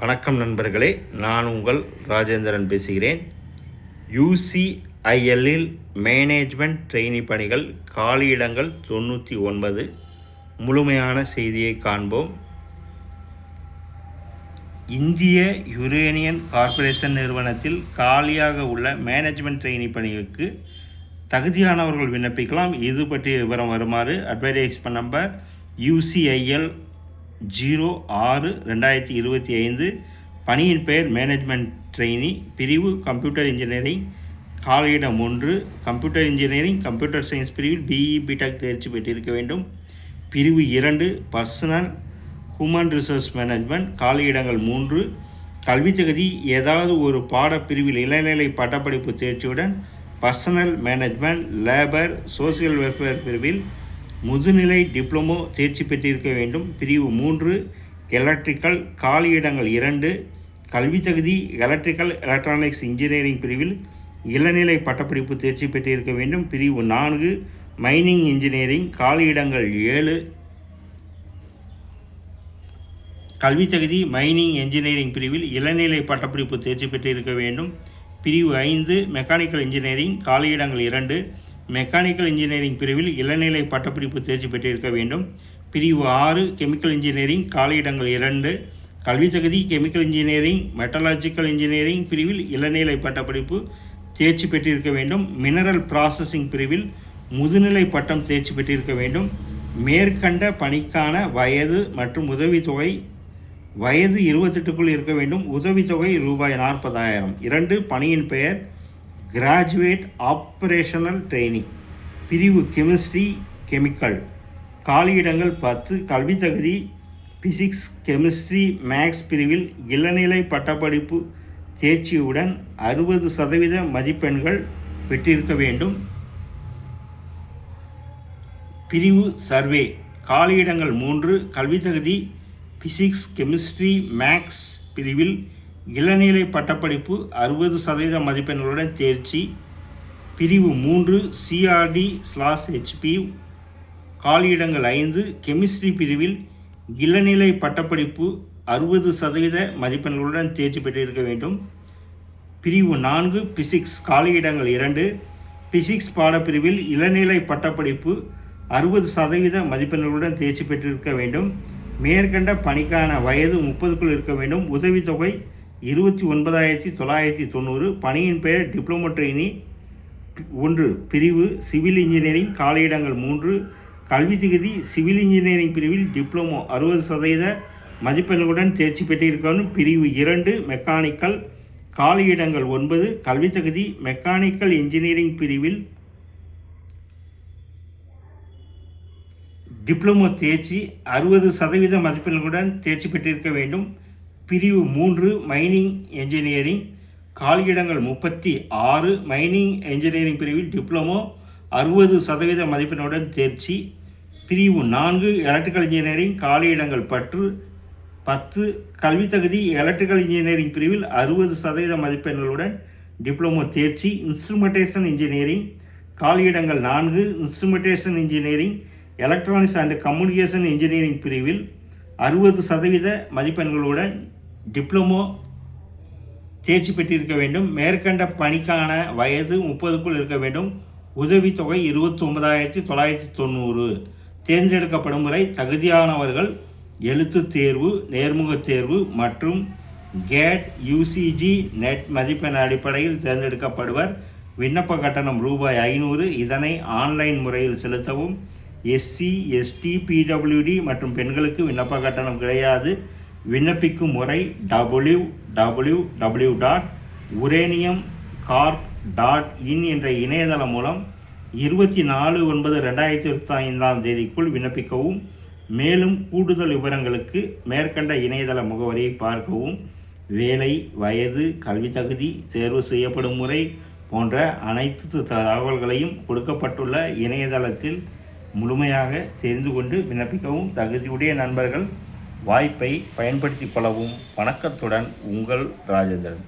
வணக்கம் நண்பர்களே நான் உங்கள் ராஜேந்திரன் பேசுகிறேன். யூசிஐஎல்லில் மேனேஜ்மெண்ட் ட்ரெயினி பணிகள் காலியிடங்கள் தொண்ணூற்றி ஒன்பது. முழுமையான செய்தியை காண்போம். இந்திய யுரேனியன் கார்ப்பரேஷன் நிறுவனத்தில் காலியாக உள்ள மேனேஜ்மெண்ட் ட்ரெயினி பணிகளுக்கு தகுதியானவர்கள் விண்ணப்பிக்கலாம். இது பற்றிய விவரம் வருமாறு அட்வர்டைஸ்மெண்ட் நம்பர் யூசிஐஎல் ஜீரோ ஆறு ரெண்டாயிரத்தி இருபத்தி ஐந்து பணியின் பெயர் மேனேஜ்மெண்ட் ட்ரெயினி. பிரிவு கம்ப்யூட்டர் இன்ஜினியரிங். காலியிடம் ஒன்று கம்ப்யூட்டர் இன்ஜினியரிங் கம்ப்யூட்டர் சயின்ஸ் பிரிவில் பிஇ பிடெக் தேர்ச்சி பெற்றிருக்க வேண்டும். பிரிவு இரண்டு பர்சனல் ஹூமன் ரிசோர்ஸ் மேனேஜ்மெண்ட் காலியிடங்கள் மூன்று கல்வித் தகுதி ஏதாவது ஒரு பாடப்பிரிவில் இளநிலை பட்டப்படிப்பு தேர்ச்சியுடன் personnel management labour social welfare பிரிவில் முதுநிலை டிப்ளமோ தேர்ச்சி பெற்றிருக்க வேண்டும். பிரிவு மூன்று எலக்ட்ரிக்கல் காலியிடங்கள் இரண்டு கல்வி தகுதி எலக்ட்ரிக்கல் எலக்ட்ரானிக்ஸ் இன்ஜினியரிங் பிரிவில் இளநிலை பட்டப்படிப்பு தேர்ச்சி பெற்றிருக்க வேண்டும். பிரிவு நான்கு மைனிங் இன்ஜினியரிங் காலியிடங்கள் ஏழு கல்வி தகுதி மைனிங் என்ஜினியரிங் பிரிவில் இளநிலை பட்டப்படிப்பு தேர்ச்சி பெற்றிருக்க வேண்டும். பிரிவு ஐந்து மெக்கானிக்கல் இன்ஜினியரிங் காலியிடங்கள் இரண்டு மெக்கானிக்கல் இன்ஜினியரிங் பிரிவில் இளநிலை பட்டப்படிப்பு தேர்ச்சி பெற்றிருக்க வேண்டும். பிரிவு ஆறு கெமிக்கல் இன்ஜினியரிங் காலியிடங்கள் இரண்டு. கல்வித் தகுதி கெமிக்கல் இன்ஜினியரிங் மெட்டலாஜிக்கல் இன்ஜினியரிங் பிரிவில் இளநிலை பட்டப்படிப்பு தேர்ச்சி பெற்றிருக்க வேண்டும். மினரல் ப்ராசஸிங் பிரிவில் முதுநிலை பட்டம் தேர்ச்சி பெற்றிருக்க வேண்டும். மேற்கண்ட பணிக்கான வயது மற்றும் உதவித்தொகை வயது இருபத்தெட்டுக்குள் இருக்க வேண்டும். உதவித்தொகை ரூபாய் நாற்பதாயிரம். இரண்டு பணியின் பெயர் கிராஜுவேட் ஆப்ரேஷனல் ட்ரைனிங் பிரிவு கெமிஸ்ட்ரி கெமிக்கல் காலியிடங்கள் பத்து கல்வி தகுதி பிசிக்ஸ் கெமிஸ்ட்ரி மேக்ஸ் பிரிவில் இளநிலை பட்டப்படிப்பு தேர்ச்சியுடன் அறுபது சதவீத மதிப்பெண்கள் பெற்றிருக்க வேண்டும். பிரிவு சர்வே காலியிடங்கள் மூன்று கல்வி தகுதி பிசிக்ஸ் கெமிஸ்ட்ரி மேக்ஸ் பிரிவில் இளநிலை பட்டப்படிப்பு அறுபது சதவீத மதிப்பெண்களுடன் தேர்ச்சி. பிரிவு மூன்று சிஆர்டி ஸ்லாஸ் ஹெச்பி காலியிடங்கள் ஐந்து. கெமிஸ்ட்ரி பிரிவில் இளநிலை பட்டப்படிப்பு அறுபது சதவீத மதிப்பெண்களுடன் தேர்ச்சி பெற்றிருக்க வேண்டும். பிரிவு நான்கு பிசிக்ஸ் காலியிடங்கள் இரண்டு. பிசிக்ஸ் பாடப்பிரிவில் இளநிலை பட்டப்படிப்பு அறுபது சதவீத மதிப்பெண்களுடன் தேர்ச்சி பெற்றிருக்க வேண்டும். மேற்கண்ட பணிக்கான வயது முப்பதுக்குள் இருக்க வேண்டும். உதவித்தொகை இருபத்தி ஒன்பதாயிரத்தி தொள்ளாயிரத்தி தொண்ணூறு பணியின் பெயர் டிப்ளமோ ட்ரெயினி ஒன்று பிரிவு சிவில் இன்ஜினியரிங் காலியிடங்கள் மூன்று கல்வி தகுதி சிவில் இன்ஜினியரிங் பிரிவில் டிப்ளமோ அறுபது சதவீத மதிப்பெண்களுடன் தேர்ச்சி பெற்றிருக்கணும் பிரிவு இரண்டு மெக்கானிக்கல் காலியிடங்கள் ஒன்பது கல்வி தகுதி மெக்கானிக்கல் இன்ஜினியரிங் பிரிவில் டிப்ளமோ தேர்ச்சி அறுபது சதவீத மதிப்பெண்களுடன் தேர்ச்சி பெற்றிருக்க வேண்டும். பிரிவு மூன்று மைனிங் என்ஜினியரிங் காலியிடங்கள் முப்பத்தி ஆறு மைனிங் என்ஜினியரிங் பிரிவில் டிப்ளமோ அறுபது சதவீத மதிப்பெண்ணுடன் தேர்ச்சி. பிரிவு நான்கு எலக்ட்ரிக்கல் இன்ஜினியரிங் காலியிடங்கள் பற்று பத்து கல்வி தகுதி எலக்ட்ரிக்கல் இன்ஜினியரிங் பிரிவில் அறுபது சதவீத மதிப்பெண்களுடன் டிப்ளமோ தேர்ச்சி. இன்ஸ்ட்ருமெண்டேஷன் இன்ஜினியரிங் காலியிடங்கள் நான்கு instrumentation engineering electronics and communication engineering பிரிவில் அறுபது சதவீத மதிப்பெண்களுடன் டிப்ளமோ தேர்ச்சி பெற்றிருக்க வேண்டும். மேற்கண்ட பணிக்கான வயது முப்பதுக்குள் இருக்க வேண்டும். உதவித்தொகை இருபத்தி ஒன்பதாயிரத்தி தொள்ளாயிரத்தி தொண்ணூறு. தேர்ந்தெடுக்கப்படும் முறை தகுதியானவர்கள் எழுத்து தேர்வு நேர்முக தேர்வு மற்றும் கேட் யூசிஜி நெட் மதிப்பெண் அடிப்படையில் தேர்ந்தெடுக்கப்படுவர். விண்ணப்ப கட்டணம் ரூபாய் ஐநூறு. இதனை ஆன்லைன் முறையில் செலுத்தவும். எஸ்சி எஸ்டி பிடபிள்யூடி மற்றும் பெண்களுக்கு விண்ணப்ப கட்டணம் கிடையாது. விண்ணப்பிக்கும் முறை W W W dot uranium corp dot in என்ற இணையதளம் மூலம் இருபத்தி நாலு ஒன்பது ரெண்டாயிரத்தி இருபத்தி ஐந்தாம் தேதிக்குள் விண்ணப்பிக்கவும் மேலும் கூடுதல் விவரங்களுக்கு மேற்கண்ட இணையதள முகவரியை பார்க்கவும். வேலை வயது கல்வி தகுதி தேர்வு செய்யப்படும் முறை போன்ற அனைத்து தகவல்களையும் கொடுக்கப்பட்டுள்ள இணையதளத்தில் முழுமையாக தெரிந்து கொண்டு விண்ணப்பிக்கவும். தகுதியுடைய நண்பர்கள் வாய்ப்பை பயன்படுத்திக் கொள்ளவும் வணக்கத்துடன் உங்கள் ராஜேந்திரன்.